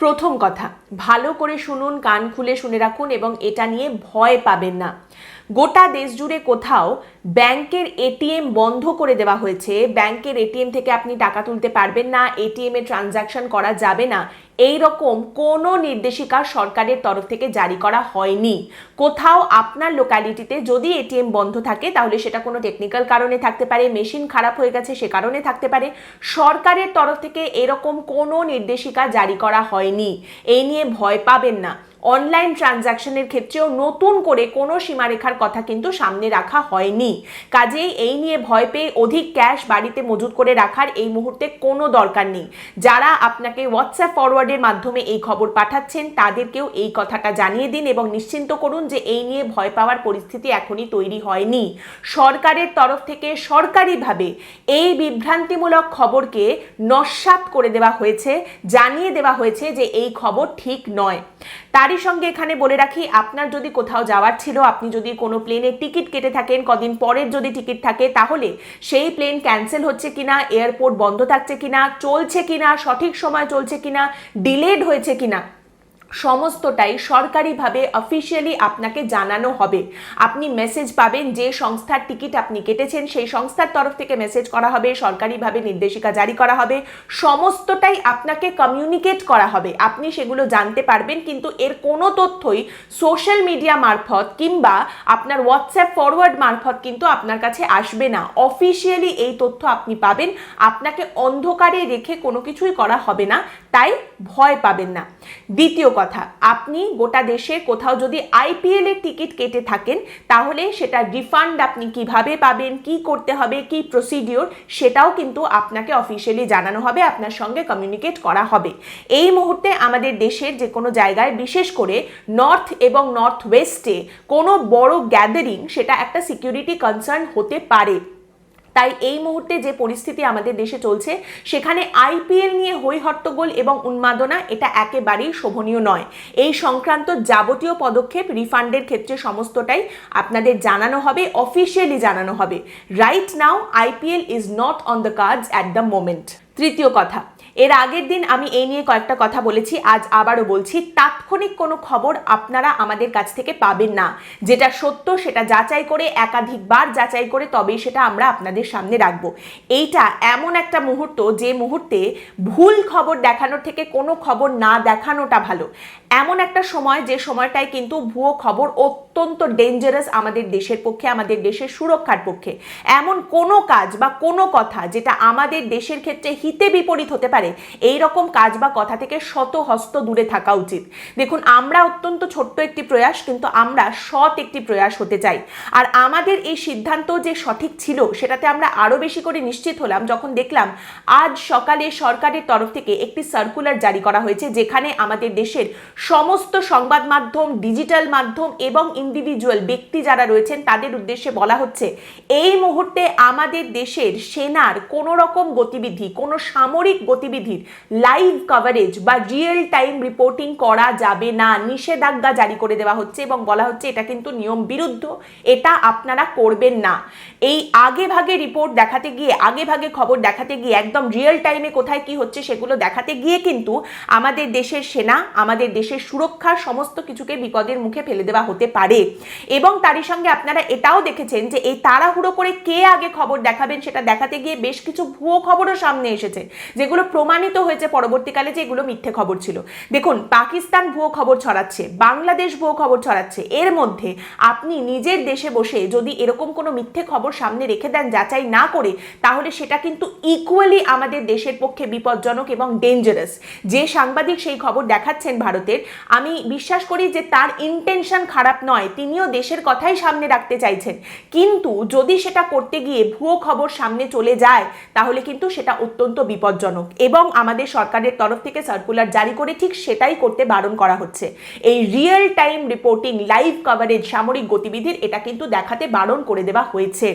প্রথম কথা, ভালো করে শুনুন, কান খুলে শুনে রাখুন এবং এটা নিয়ে ভয় পাবেন না। গোটা দেশ জুড়ে কোথাও ব্যাংকের এটিএম বন্ধ করে দেওয়া হয়েছে। ব্যাংকের এটিএম থেকে আপনি টাকা তুলতে পারবেন না, এটিএম এ ট্রানজাকশন করা যাবে না। এই রকম কোনো নির্দেশিকা সরকারের তরফ থেকে জারি করা হয়নি। কোথাও আপনার লোকালিটিতে যদি এটিএম বন্ধ থাকে, তাহলে সেটা কোনো টেকনিক্যাল কারণে থাকতে পারে মেশিন খারাপ হয়ে গেছে সে কারণে থাকতে পারে। সরকারের তরফ থেকে এরকম কোনো নির্দেশিকা জারি করা হয়নি। এই নিয়ে ভয় পাবেন না। অনলাইন ট্রানজাকশনের ক্ষেত্রেও নতুন করে কোনো সীমারেখার কথা কিন্তু সামনে রাখা হয়নি। কাজেই এই নিয়ে ভয় পেয়ে অধিক ক্যাশ বাড়িতে মজুত করে রাখার এই মুহূর্তে কোনো দরকার নেই। যারা আপনাকে হোয়াটসঅ্যাপ ফরওয়ার্ডের মাধ্যমে এই খবর পাঠাচ্ছেন, তাদেরকেও এই কথাটা জানিয়ে দিন এবং নিশ্চিন্ত করুন যে এই নিয়ে ভয় পাওয়ার পরিস্থিতি এখনই তৈরি হয়নি। সরকারের তরফ থেকে সরকারিভাবে এই বিভ্রান্তিমূলক খবরকে নস্বাত করে দেওয়া হয়েছে, জানিয়ে দেওয়া হয়েছে যে এই খবর ঠিক নয়। তারই সঙ্গে এখানে বলে রাখি, আপনার যদি কোথাও যাওয়ার ছিল, আপনি যদি কোনো প্লেনের টিকিট কেটে থাকেন, কদিন পরের যদি টিকিট থাকে, তাহলে সেই প্লেন ক্যান্সেল হচ্ছে কিনা এয়ারপোর্ট বন্ধ থাকছে কিনা, চলছে কিনা, সঠিক সময় চলছে কিনা ডিলেড হয়েছে কিনা সমস্তটাই সরকারিভাবে অফিসিয়ালি আপনাকে জানানো হবে। আপনি মেসেজ পাবেন যে সংস্থার টিকিট আপনি কেটেছেন, সেই সংস্থার তরফ থেকে মেসেজ করা হবে, সরকারিভাবে নির্দেশিকা জারি করা হবে, সমস্তটাই আপনাকে কমিউনিকেট করা হবে। আপনি সেগুলো জানতে পারবেন, কিন্তু এর কোনো তথ্যই সোশ্যাল মিডিয়া মারফত কিংবা আপনার হোয়াটসঅ্যাপ ফরওয়ার্ড মারফত কিন্তু আপনার কাছে আসবে না। অফিসিয়ালি এই তথ্য আপনি পাবেন, আপনাকে অন্ধকারে রেখে কোনো কিছুই করা হবে না, তাই ভয় পাবেন না। দ্বিতীয় কথা। আপনি গোটা দেশে কোথাও যদি আইপিএল এর টিকিট কেটে থাকেন, তাহলে সেটা রিফান্ড আপনি কীভাবে পাবেন, কি করতে হবে, কি প্রসিডিওর সেটাও কিন্তু আপনাকে অফিসিয়ালি জানানো হবে, আপনার সঙ্গে কমিউনিকেট করা হবে। এই মুহূর্তে আমাদের দেশের যে কোনো জায়গায়, বিশেষ করে নর্থ এবং নর্থ ওয়েস্টে কোনো বড় গ্যাদারিং সেটা একটা সিকিউরিটি কনসার্ন হতে পারে। তাই এই মুহূর্তে যে পরিস্থিতি আমাদের দেশে চলছে, সেখানে আইপিএল নিয়ে হই হট্টগোল এবং উন্মাদনা এটা একেবারেই শোভনীয় নয়। এই সংক্রান্ত যাবতীয় পদক্ষেপ রিফান্ডের ক্ষেত্রে সমস্তটাই আপনাদের জানানো হবে, অফিসিয়ালি জানানো হবে। Right now IPL is not on the cards at the moment তৃতীয় কথা এর আগের দিন আমি এই নিয়ে কয়েকটা কথা বলেছি, আজ আবারও বলছি, তাৎক্ষণিক কোনো খবর আপনারা আমাদের কাছ থেকে পাবেন না। যেটা সত্য, সেটা যাচাই করে, একাধিকবার যাচাই করে তবেই সেটা আমরা আপনাদের সামনে রাখব। এইটা এমন একটা মুহূর্ত, যে মুহূর্তে ভুল খবর দেখানোর থেকে কোনো খবর না দেখানোটা ভালো। এমন একটা সময়, যে সময়টায় কিন্তু ভুয়ো খবর অত্যন্ত ডেঞ্জারাস আমাদের দেশের পক্ষে, আমাদের দেশের সুরক্ষার পক্ষে। এমন কোনো কাজ বা কোনো কথা, যেটা আমাদের দেশের ক্ষেত্রে হিতে বিপরীত হতে পারে এই রকম কাজ বা কথা থেকে শত হস্ত দূরে থাকা উচিত। দেখুন, আমরা অত্যন্ত ছোট্ট একটি প্রয়াস, কিন্তু আমরা সৎ একটি প্রয়াস হতে চাই। আর আমাদের এই সিদ্ধান্ত যে সঠিক ছিল, সেটাতে আমরা আরও বেশি করে নিশ্চিত হলাম যখন দেখলাম, আজ সকালে সরকারের তরফ থেকে একটি সার্কুলার জারি করা হয়েছে, যেখানে আমাদের দেশের সমস্ত সংবাদ মাধ্যম ডিজিটাল মাধ্যম এবং ইন্ডিভিজুয়াল ব্যক্তি যারা রয়েছেন, তাদের উদ্দেশ্যে বলা হচ্ছে, এই মুহূর্তে আমাদের দেশের সেনার কোনো রকম গতিবিধি, কোনো সামরিক গতিবিধির লাইভ কভারেজ বা রিয়েল টাইম রিপোর্টিং করা যাবে না। নিষেধাজ্ঞা জারি করে দেওয়া হচ্ছে এবং বলা হচ্ছে এটা কিন্তু নিয়ম বিরুদ্ধ, এটা আপনারা করবেন না। এই আগে ভাগে রিপোর্ট দেখাতে গিয়ে, আগে ভাগে খবর দেখাতে গিয়ে, একদম রিয়েল টাইমে কোথায় কি হচ্ছে সেগুলো দেখাতে গিয়ে কিন্তু আমাদের দেশের সেনা, আমাদের দেশের সুরক্ষার সমস্ত কিছুকে বিপদের মুখে ফেলে দেওয়া হতে পারে। এবং তারই সঙ্গে আপনারা এটাও দেখেছেন যে এই তাড়াহুড়ো করে কে আগে খবর দেখাবেন সেটা দেখাতে গিয়ে বেশ কিছু ভুয়ো খবরও সামনে এসেছে, যেগুলো প্রমাণিত হয়েছে পরবর্তীকালে যে এগুলো মিথ্যে খবর ছিল। দেখুন, পাকিস্তান ভুয়ো খবর ছড়াচ্ছে, বাংলাদেশ ভুয়ো খবর ছড়াচ্ছে। এর মধ্যে আপনি নিজের দেশে বসে যদি এরকম কোনো মিথ্যে খবর সামনে রেখে দেন, যাচাই না করে, তাহলে সেটা কিন্তু ইকুয়ালি আমাদের দেশের পক্ষে বিপজ্জনক এবং ডেঞ্জারাস যে সাংবাদিক সেই খবর দেখাচ্ছেন ভারতের, আমি বিশ্বাস করি যে তার ইন্টেনশন খারাপ নয়, তিনিও দেশের কথাই সামনে রাখতে চাইছেন। কিন্তু যদি সেটা করতে গিয়ে ভুয়ো খবর সামনে চলে যায়, তাহলে কিন্তু সেটা অত্যন্ত বিপজ্জনক। এবং আমাদের সরকারের তরফ থেকে সার্কুলার জারি করে ঠিক সেটাই করতে বারণ করা হচ্ছে। এই real time reporting live coverage সামরিক গতিবিধির এটা কিন্তু দেখাতে বারণ করে দেওয়া হয়েছে।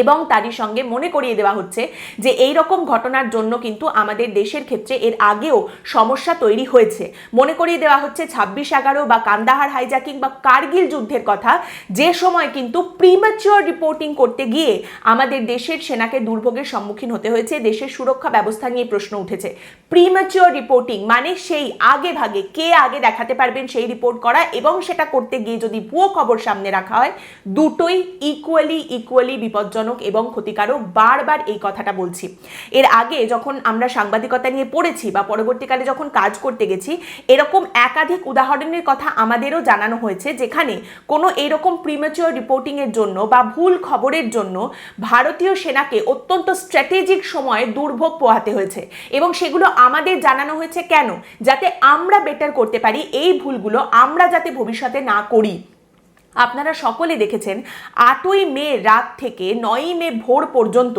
এবং তারই সঙ্গে মনে করিয়ে দেওয়া হচ্ছে যে এই রকম ঘটনার জন্য কিন্তু আমাদের দেশের ক্ষেত্রে এর আগেও সমস্যা তৈরি হয়েছে। মনে করিয়ে দেওয়া হচ্ছে ছাব্বিশ এগারো বা কান্দাহার হাইজাকিং বা কার্গিল যুদ্ধের কথা। যে সময় কিন্তু প্রিম্যাচিওর রিপোর্টিং করতে গিয়ে আমাদের দেশের সেনাকে দুর্ভোগের সম্মুখীন হতে হয়েছে, দেশের সুরক্ষা ব্যবস্থা নিয়ে প্রশ্ন উঠেছে। প্রিম্যাচিওর রিপোর্টিং মানে সেই আগে ভাগে কে আগে দেখাতে পারবেন সেই রিপোর্ট করা এবং সেটা করতে গিয়ে যদি ভুয়ো খবর সামনে রাখা হয়, দুটোই ইকুয়ালি ইকুয়ালি বিপজ্জনক। এবং ক্ষতিকারক বারবার এই কথাটা বলছি। এর আগে যখন আমরা সাংবাদিকতা নিয়ে পড়েছি বা পরবর্তীকালে যখন কাজ করতে গেছি, এরকম একাধিক উদাহরণের কথা আমাদেরও জানানো হয়েছে, যেখানে কোনো এরকম প্রিমেচিওর রিপোর্টিংয়ের জন্য বা ভুল খবরের জন্য ভারতীয় সেনাকে অত্যন্ত স্ট্র্যাটেজিক সময়ে দুর্ভোগ পোহাতে হয়েছে এবং সেগুলো আমাদের জানানো হয়েছে কেন? যাতে আমরা বেটার করতে পারি এই ভুলগুলো, আমরা যাতে ভবিষ্যতে না করি। আপনারা সকলে দেখেছেন আটই মে রাত থেকে নয়ই মে ভোর পর্যন্ত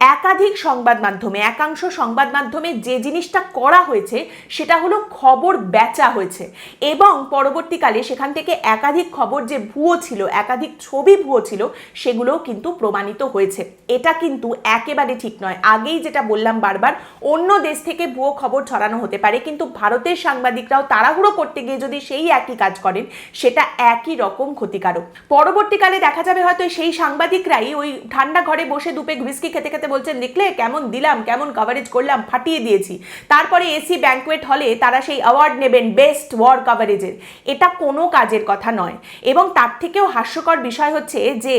একাধিক সংবাদ মাধ্যমে, একাংশ সংবাদ মাধ্যমে যে জিনিসটা করা হয়েছে, সেটা হলো খবর বেচা হয়েছে। এবং পরবর্তীকালে সেখান থেকে একাধিক খবর যে ভুয়ো ছিল, একাধিক ছবি ভুয়ো ছিল, সেগুলোও কিন্তু প্রমাণিত হয়েছে। এটা কিন্তু একেবারে ঠিক নয়। আগেই যেটা বললাম বারবার, অন্য দেশ থেকে ভুয়ো খবর ছড়ানো হতে পারে, কিন্তু ভারতের সাংবাদিকরাও তাড়াহুড়ো করতে গিয়ে যদি সেই একই কাজ করেন, সেটা একই রকম ক্ষতিকারক। পরবর্তীকালে দেখা যাবে হয়তো সেই সাংবাদিকরাই ওই ঠান্ডা ঘরে বসে দুপে হুইস্কি খেতে খেতে বলছেন, দেখলে কেমন দিলাম, কেমন কভারেজ করলাম, ফাটিয়ে দিয়েছি। তারপরে এসি ব্যাঙ্কোয়েট হলে তারা সেই অ্যাওয়ার্ড নেবেন বেস্ট ওয়ার কভারেজের এটা কোনো কাজের কথা নয়। এবং তার থেকেও হাস্যকর বিষয় হচ্ছে যে,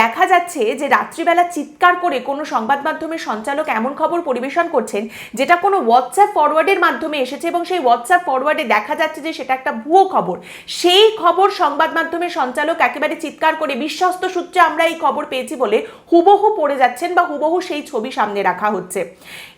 দেখা যাচ্ছে যে রাত্রিবেলা চিৎকার করে কোনো সংবাদ মাধ্যমের সঞ্চালক এমন খবর পরিবেশন করছেন, যেটা কোনো হোয়াটসঅ্যাপ ফরওয়ার্ডের মাধ্যমে এসেছে এবং সেই হোয়াটসঅ্যাপ ফরওয়ার্ডে দেখা যাচ্ছে যে সেটা একটা ভুয়ো খবর। সেই খবর সংবাদ মাধ্যমের সঞ্চালক একেবারে চিৎকার করে, বিশ্বস্ত সূত্রে আমরা এই খবর পেয়েছি বলে হুবহু পড়ে যাচ্ছেন বা হুবহু সেই ছবি সামনে রাখা হচ্ছে।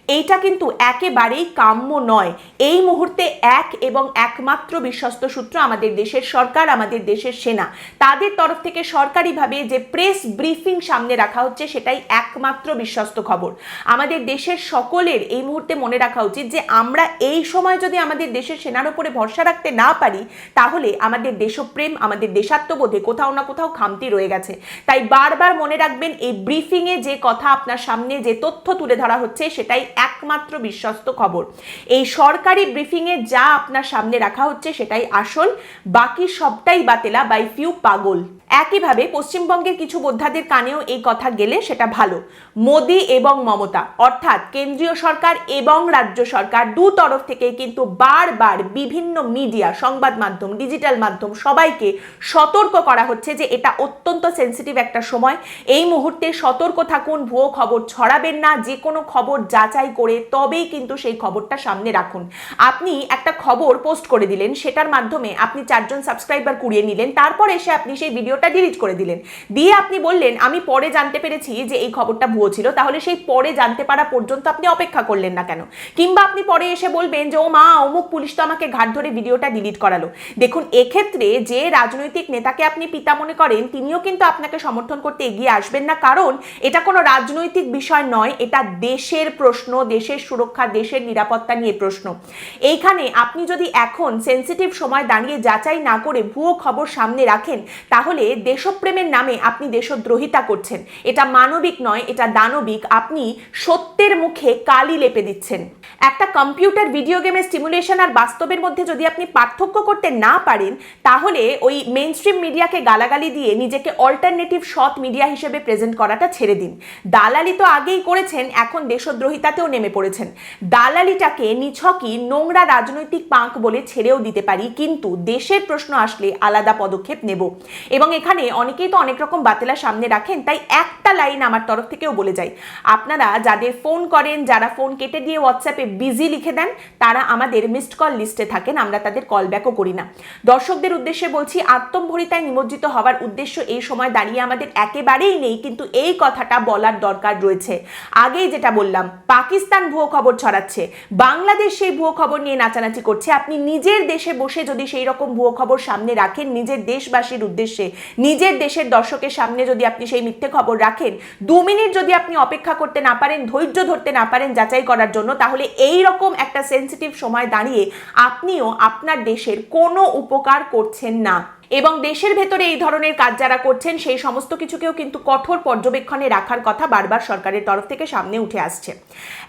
এইটা কিন্তু একেবারেই কাম্য নয়। এই মুহূর্তে এক এবং একমাত্র বিশ্বস্ত সূত্র আমাদের দেশের সরকার, আমাদের দেশের সেনা। তাদের তরফ থেকে সরকারিভাবে যে প্রেস ব্রিফিং সামনে রাখা হচ্ছে, সেটাই একমাত্র বিশ্বস্ত খবর। আমাদের দেশের সকলের এই মুহূর্তে মনে রাখা উচিত যে, আমরা এই সময় যদি আমাদের দেশের সেনার উপরে ভরসা রাখতে না পারি, তাহলে আমাদের দেশপ্রেম, আমাদের দেশাত্মবোধে কোথাও না কোথাও খামতি রয়ে গেছে। তাই বারবার মনে রাখবেন, এই ব্রিফিংয়ে যে কথা আপনার সামনে যে তথ্য তুলে ধরা হচ্ছে, সেটাই একমাত্র বিশ্বস্ত খবর। এই সরকারি ব্রিফিংয়ে যা আপনার সামনে রাখা হচ্ছে সেটাই আসল, বাকি সবটাই বাতেলা বাই ফিউ পাগল। একইভাবে পশ্চিমবঙ্গের কিছু বোদ্ধাদের কানেও এই কথা গেলে সেটা ভালো। মোদি এবং মমতা, অর্থাৎ কেন্দ্রীয় সরকার এবং রাজ্য সরকার দু তরফ থেকে কিন্তু বারবার বিভিন্ন মিডিয়া সংবাদ মাধ্যম ডিজিটাল মাধ্যম সবাইকে সতর্ক করা হচ্ছে যে এটা অত্যন্ত সেন্সিটিভ একটা সময়। এই মুহূর্তে সতর্ক থাকুন, ভুয়ো খবর ছড়াবেন না যে কোনো খবর যাচাই করে তবেই কিন্তু সেই খবরটা সামনে রাখুন। আপনি একটা খবর পোস্ট করে দিলেন, সেটার মাধ্যমে আপনি চারজন সাবস্ক্রাইবার কুড়িয়ে নিলেন, তারপর এসে আপনি সেই ভিডিওটা ডিলিট করে দিলেন। দিয়ে আপনি বললেন, আমি পরে জানতে পেরেছি যে এই খবরটা ভুয়ো ছিল, তাহলে সেই পরে জানতে পারা পর্যন্ত আপনি অপেক্ষা করলেন না কেন? কিংবা আপনি পরে এসে বলবেন যে, ও মা, অমুক পুলিশ তো আমাকে ঘাট ধরে ভিডিওটা ডিলিট করালো। দেখুন, এক্ষেত্রে যে রাজনৈতিক নেতাকে আপনি পিতা মনে করেন, তিনিও কিন্তু আপনাকে সমর্থন করতে এগিয়ে আসবেন না, কারণ এটা কোনো রাজনৈতিক বিষয় নয়, এটা দেশের প্রশ্ন। দেশের সুরক্ষা, দেশের নিরাপত্তা নিয়ে প্রশ্ন। এইখানে আপনি যদি এখন সেন্সিটিভ সময় দাঁড়িয়ে যাচাই না করে ভুয়ো খবর সামনে রাখেন, তাহলে দেশপ্রেমের নামে আপনি দেশদ্রোহিতা করছেন। এটা মানবিক নয়, এটা দানবিক। আপনি সত্যের মুখে কালি লেপে দিচ্ছেন। একটা কম্পিউটার ভিডিও গেমের স্টিমুলেশন আর বাস্তবের মধ্যে যদি আপনি পার্থক্য করতে না পারেন, তাহলে ওই মেন স্ট্রিম মিডিয়াকে গালাগালি দিয়ে নিজেকে অল্টারনেটিভ সৎ মিডিয়া হিসেবে প্রেজেন্ট করাটা ছেড়ে দিন। দালালি তো আগেই করেছেন, এখন দেশদ্রোহিতাতেও নেমে পড়েছেন। দালালিটাকে নিছকই নোংরা রাজনৈতিক পাঁক বলে ছেড়েও দিতে পারি, কিন্তু দেশের প্রশ্ন আসলে আলাদা পদক্ষেপ নেব। এবং এখানে অনেকেই তো অনেক রকম বাতেলা সামনে রাখেন, তাই একটা লাইন আমার তরফ থেকেও বলে যাই আপনারা যাদের ফোন করেন, যারা ফোন কেটে দিয়ে হোয়াটসঅ্যাপে বিজি লিখে দেন, তারা আমাদের মিসড কল লিস্টে থাকেন, আমরা তাদের কল ব্যাকও করি না। দর্শকদের উদ্দেশ্যে বলছি, আত্মম্ভরিতায় নিমজ্জিত হওয়ার উদ্দেশ্য এই সময় দাঁড়িয়ে আমাদের একেবারেই নেই, কিন্তু এই কথাটা বলার দরকার রয়েছে। আগেই যেটা বললাম পাকিস্তান ভুয়ো খবর ছড়াচ্ছে। বাংলাদেশ সেই ভুয়ো খবর নিয়ে নাচানাচি করছে। আপনি নিজের দেশে বসে যদি সেই রকম ভুয়ো খবর সামনে রাখেন, নিজের দেশবাসীর উদ্দেশ্যে, নিজের দেশের দর্শকের সামনে যদি আপনি সেই মিথ্যে খবর রাখেন, দু মিনিট যদি আপনি অপেক্ষা করতে না পারেন, ধৈর্য ধরতে না পারেন যাচাই করার জন্য, তাহলে এই রকম একটা সেন্সিটিভ সময় দাঁড়িয়ে আপনিও আপনার দেশের কোনো উপকার করছেন না। এবং দেশের ভেতরে এই ধরনের কাজ যারা করছেন, সেই সমস্ত কিছুকেও কিন্তু কঠোর পর্যবেক্ষণে রাখার কথা বারবার সরকারের তরফ থেকে সামনে উঠে আসছে।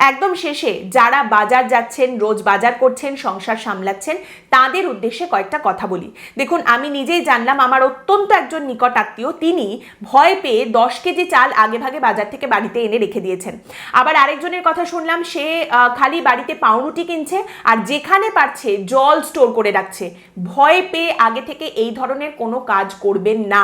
একদম শেষে যারা বাজার যাচ্ছেন, রোজ বাজার করছেন, সংসার সামলাচ্ছেন তাদের উদ্দেশ্যে কয়েকটা কথা বলি। দেখুন, আমি নিজেই জানলাম আমার অত্যন্ত একজন নিকট আত্মীয়, তিনি ভয় পেয়ে দশ কেজি চাল আগে ভাগে বাজার থেকে বাড়িতে এনে রেখে দিয়েছেন। আবার আরেকজনের কথা শুনলাম, সে খালি বাড়িতে পাউরুটি কিনছে আর যেখানে পারছে জল স্টোর করে রাখছে। ভয় পেয়ে আগে থেকে এই ধরনের কোনো কাজ করবেন না।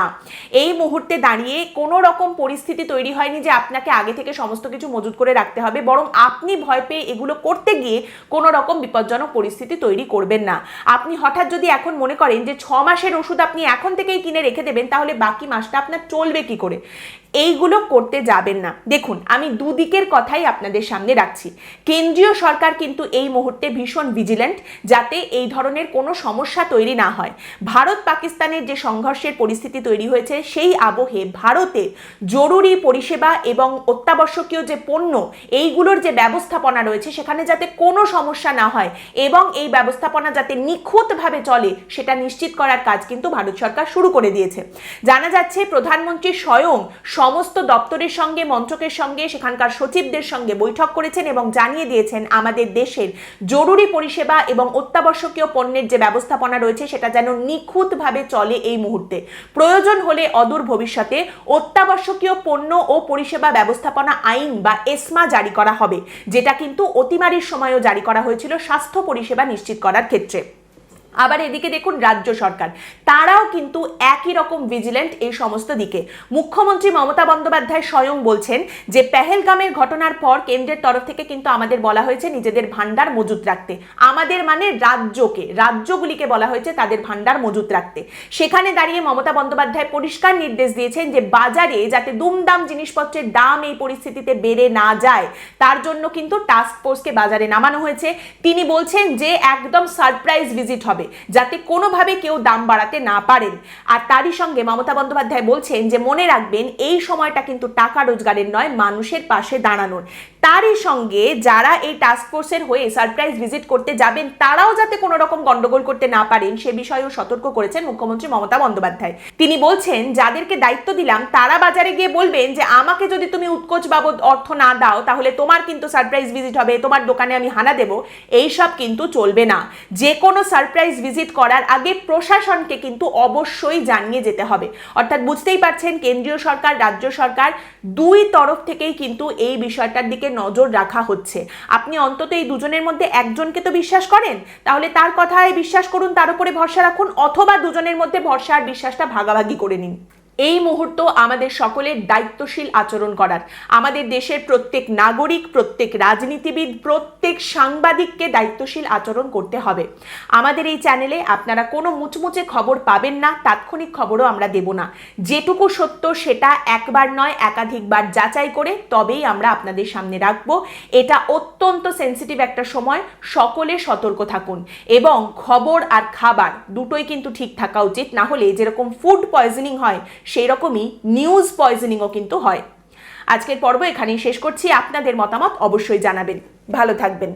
এই মুহূর্তে দাঁড়িয়ে কোনো রকম পরিস্থিতি তৈরি হয়নি যে আপনাকে আগে থেকে সমস্ত কিছু মজুত করে রাখতে হবে, বরং আপনি ভয় পেয়ে এগুলো করতে গিয়ে কোনো রকম বিপজ্জনক পরিস্থিতি তৈরি করবেন না। আপনি হঠাৎ যদি এখন মনে করেন যে ছ মাসের ওষুধ আপনি এখন থেকেই কিনে রেখে দেবেন, তাহলে বাকি মাসটা আপনার চলবে কি করে? এইগুলো করতে যাবেন না। দেখুন, আমি দুদিকের কথাই আপনাদের সামনে রাখছি। কেন্দ্রীয় সরকার কিন্তু এই মুহূর্তে ভীষণ ভিজিল্যান্ট যাতে এই ধরনের কোনো সমস্যা তৈরি না হয়। ভারত পাকিস্তানের যে সংঘর্ষের পরিস্থিতি তৈরি হয়েছে, সেই আবহে ভারতে জরুরি পরিষেবা এবং অত্যাবশ্যকীয় যে পণ্য, এইগুলোর যে ব্যবস্থাপনা রয়েছে, সেখানে যাতে কোনো সমস্যা না হয় এবং এই ব্যবস্থাপনা যাতে নিখুঁতভাবে চলে, সেটা নিশ্চিত করার কাজ কিন্তু ভারত সরকার শুরু করে দিয়েছে। জানা যাচ্ছে, প্রধানমন্ত্রী স্বয়ং সমস্ত দপ্তরের সঙ্গে, মন্ত্রকের সঙ্গে, সেখানকার সচিবদের সঙ্গে বৈঠক করেছেন এবং জানিয়ে দিয়েছেন আমাদের দেশের জরুরি পরিষেবা এবং অত্যাবশ্যকীয় পণ্যের যে ব্যবস্থাপনা রয়েছে, সেটা যেন নিখুঁতভাবে চলে এই মুহূর্তে। প্রয়োজন হলে অদূর ভবিষ্যতে অত্যাবশ্যকীয় পণ্য ও পরিষেবা ব্যবস্থাপনা আইন বা এসমা জারি করা হবে, যেটা কিন্তু অতিমারির সময়ও জারি করা হয়েছিল স্বাস্থ্য পরিষেবা নিশ্চিত করার ক্ষেত্রে। আবার এদিকে দেখুন রাজ্য সরকার। তারাও কিন্তু একই রকম ভিজিল্যান্ট এই সমস্ত দিকে। মুখ্যমন্ত্রী মমতা বন্দ্যোপাধ্যায় স্বয়ং বলছেন যে, পেহেলগামের ঘটনার পর কেন্দ্রের তরফ থেকে কিন্তু আমাদের বলা হয়েছে নিজেদের ভান্ডার মজুত রাখতে। আমাদের মানে রাজ্যকে, রাজ্যগুলিকে বলা হয়েছে তাদের ভান্ডার মজুত রাখতে। সেখানে দাঁড়িয়ে মমতা বন্দ্যোপাধ্যায় পরিষ্কার নির্দেশ দিয়েছেন যে, বাজারে যাতে দুমদাম জিনিসপত্রের দাম এই পরিস্থিতিতে বেড়ে না যায়, তার জন্য কিন্তু টাস্ক ফোর্সকে বাজারে নামানো হয়েছে। তিনি বলছেন যে, একদম সারপ্রাইজ ভিজিট হবে। যাতে কোনোভাবে কেউ দাম বাড়াতে না পারেন। আর তারই সঙ্গে মমতা বন্দ্যোপাধ্যায় বলছেন যে, মনে রাখবেন, এই সময়টা কিন্তু টাকা রোজগারের নয়, মানুষের পাশে দাঁড়ানোর। তারই সঙ্গে যারা এই টাস্ক ফোর্সের হয়ে সারপ্রাইজ ভিজিট করতে যাবেন, তারাও যাতে কোনো রকম গন্ডগোল করতে না পারেন, সে বিষয়েও সতর্ক করেছেন মুখ্যমন্ত্রী মমতা বন্দ্যোপাধ্যায়। তিনি বলছেন, যাদেরকে দায়িত্ব দিলাম, তারা বাজারে গিয়ে বলবেন যে, আমাকে যদি তুমি উৎকোচ বাবদ অর্থ না দাও, তাহলে তোমার কিন্তু সারপ্রাইজ ভিজিট হবে, তোমার দোকানে আমি হানা দেব। এইসব কিন্তু চলবে না। যে কোনো সারপ্রাইজ ভিজিট করার আগে প্রশাসনকে কিন্তু অবশ্যই জানিয়ে যেতে হবে। অর্থাৎ বুঝতেই পারছেন, কেন্দ্রীয় সরকার, রাজ্য সরকার দুই তরফ থেকেই কিন্তু এই বিষয়টার দিকে নজর রাখা হচ্ছে। আপনি অন্তত এই দুজনের মধ্যে একজনকে তো বিশ্বাস করেন? তাহলে তার কথায় বিশ্বাস করুন, তার উপরে ভরসা রাখুন, অথবা দুজনের মধ্যে ভরসা আর বিশ্বাসটা ভাগাভাগি করে নিন। এই মুহূর্ত আমাদের সকলের দায়িত্বশীল আচরণ করার। আমাদের দেশের প্রত্যেক নাগরিক, প্রত্যেক রাজনীতিবিদ, প্রত্যেক সাংবাদিককে দায়িত্বশীল আচরণ করতে হবে। আমাদের এই চ্যানেলে আপনারা কোনো মুচমুচে খবর পাবেন না, তাৎক্ষণিক খবরও আমরা দেব না। যেটুকু সত্য সেটা একবার নয়, একাধিকবার যাচাই করে তবেই আমরা আপনাদের সামনে রাখব। এটা অত্যন্ত সেন্সিটিভ একটা সময়, সকলে সতর্ক থাকুন। এবং খবর আর খাবার দুটোই কিন্তু ঠিক থাকা উচিত, না হলে যেরকম ফুড পয়জনিং হয় সেই রকমই নিউজ পয়জনিংও কিন্তু হয়। আজকের পর্ব এখানেই শেষ করছি। আপনাদের মতামত অবশ্যই জানাবেন। ভালো থাকবেন।